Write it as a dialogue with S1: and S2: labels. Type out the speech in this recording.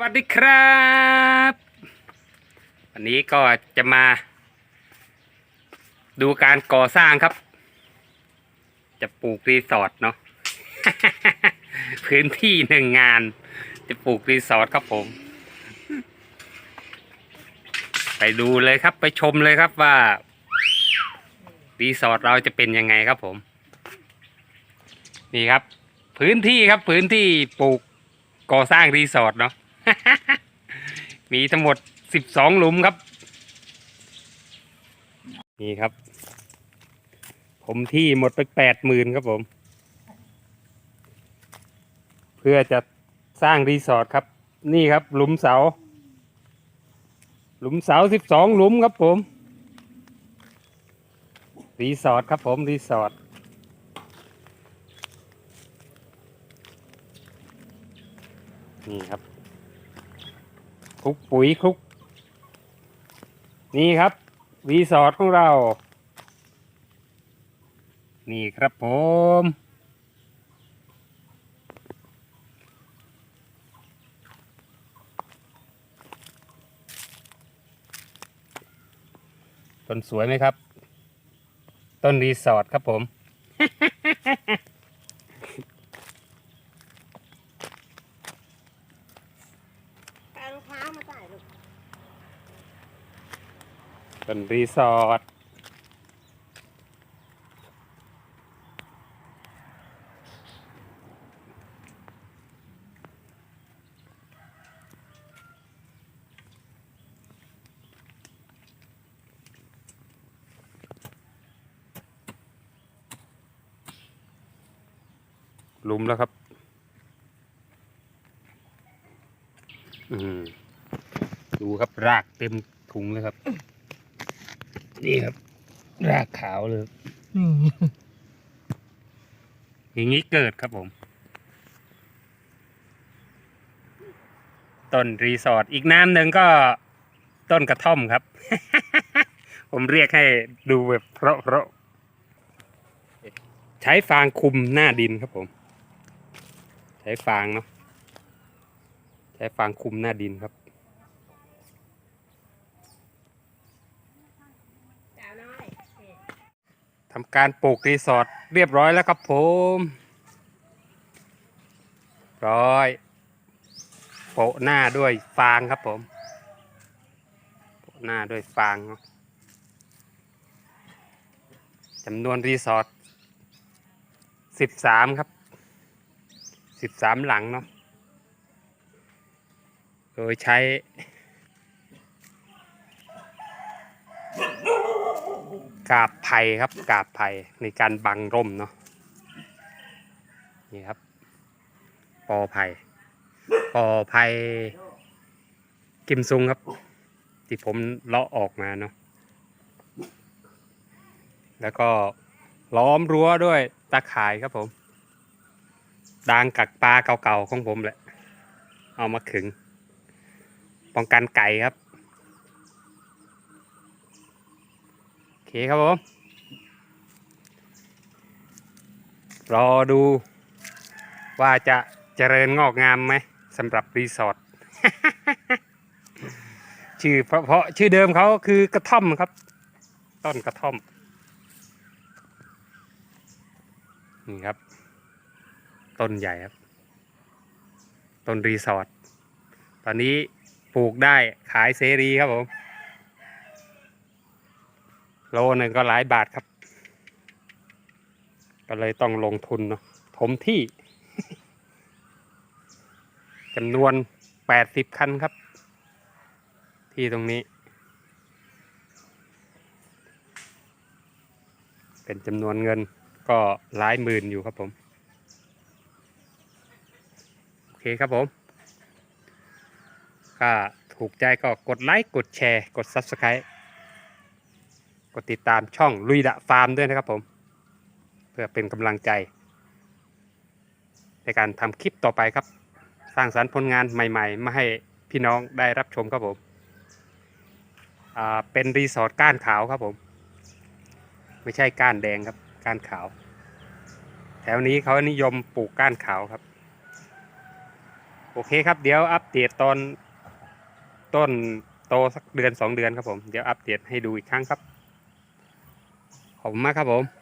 S1: สวัสดีครับ วันนี้ก็จะมา ดูการก่อสร้างครับ จะปลูกรีสอร์ทเนาะ พื้นที่หนึ่งงาน จะปลูกรีสอร์ทครับผม ไปดูเลยครับไปชมเลยครับว่า รีสอร์ทเราจะเป็นยังไงครับผม นี่ครับ พื้นที่ครับพื้นที่ปลูกก่อสร้างรีสอร์ทเนาะ มีทั้งหมดสิบสองหลุมครับ นี่ครับ ผมที่หมดไปแปดหมื่นครับผม เพื่อจะสร้างรีสอร์ทครับ นี่ครับ หลุมเสา หลุมเสาสิบสองหลุมครับผม รีสอร์ทครับผม รีสอร์ทนี่ครับ ลุกปุ๋ยคลุก นี่ครับรีสอร์ทของเรา นี่ครับผม ต้นสวยไหมครับ ต้นรีสอร์ทครับผม
S2: เอารองเท้ามาใส่ลูก
S1: ต้นรีสอร์ทลุมแล้วครับ อืมดูครับรากเต็มถุงเลยครับ นี่ครับ รากขาวเลยอย่างนี้เกิดครับผม ต้นรีสอร์ทอีกน้ำหนึ่งก็ต้นกระท่อมครับ ผมเรียกให้ดูแบบเพราะเพราะใช้ฟางคุมหน้าดินครับผม ใช้ฟางเนาะใช้ฟางคุมหน้าดินครับ
S2: สาวน้อยนี่
S1: ทำการปลูกรีสอร์ทเรียบร้อยแล้วครับผม ร้อย โปะหน้าด้วยฟางครับผม โปะหน้าด้วยฟางจำนวนรีสอร์ทสิบสามครับสิบสามหลังเนาะโดยใช้ กาบไผ่ครับกาบไผ่ในการบังร่มเนาะนี่ครับปอไผ่ปอไผ่กิมซุงครับ ที่ผมเลาะออกมาเนาะแล้วก็ล้อมรั้วด้วยตาข่ายครับผมดางกักปลาเก่าๆของผมแหละ เอามาขึง ป้องกันไก่ครับ เคครับผม รอดูว่าจะเจริญงอกงามไหมสำหรับรีสอร์ทชื่อเพราะเพราะชื่อเดิมเขาคือกระท่อมครับ ต้นกระท่อม นี่ครับ ต้นใหญ่ครับ ต้นรีสอร์ทตอนนี้ปลูกได้ขายเสรีครับผม โลหนึ่งก็หลายบาทครับ ก็เลยต้องลงทุนเนาะถมที่จำนวนแปดสิบคันครับ ที่ตรงนี้ เป็นจำนวนเงินก็หลายหมื่นอยู่ครับผม โอเคครับผมก็ถูกใจก็กดไลค์ กดแชร์ กด Subscribe ดติดตามช่องลุยดะฟาร์มด้วยนะครับผม เพื่อเป็นกำลังใจ ในการทำคลิปต่อไปครับ สร้างสรรค์ผลงานใหม่ๆ มาให้พี่น้องได้รับชมครับผมเป็นรีสอร์ทก้านขาวครับผม ไม่ใช่ก้านแดงครับก้านขาว แถวนี้เขานิยมปลูกก้านขาวครับ โอเคครับ เดี๋ยวอัปเดตตอนต้นโตสักเดือน 2 เดือนครับผม เดี๋ยวอัปเดตให้ดูอีกครั้งครับ ขอบคุณมากครับผม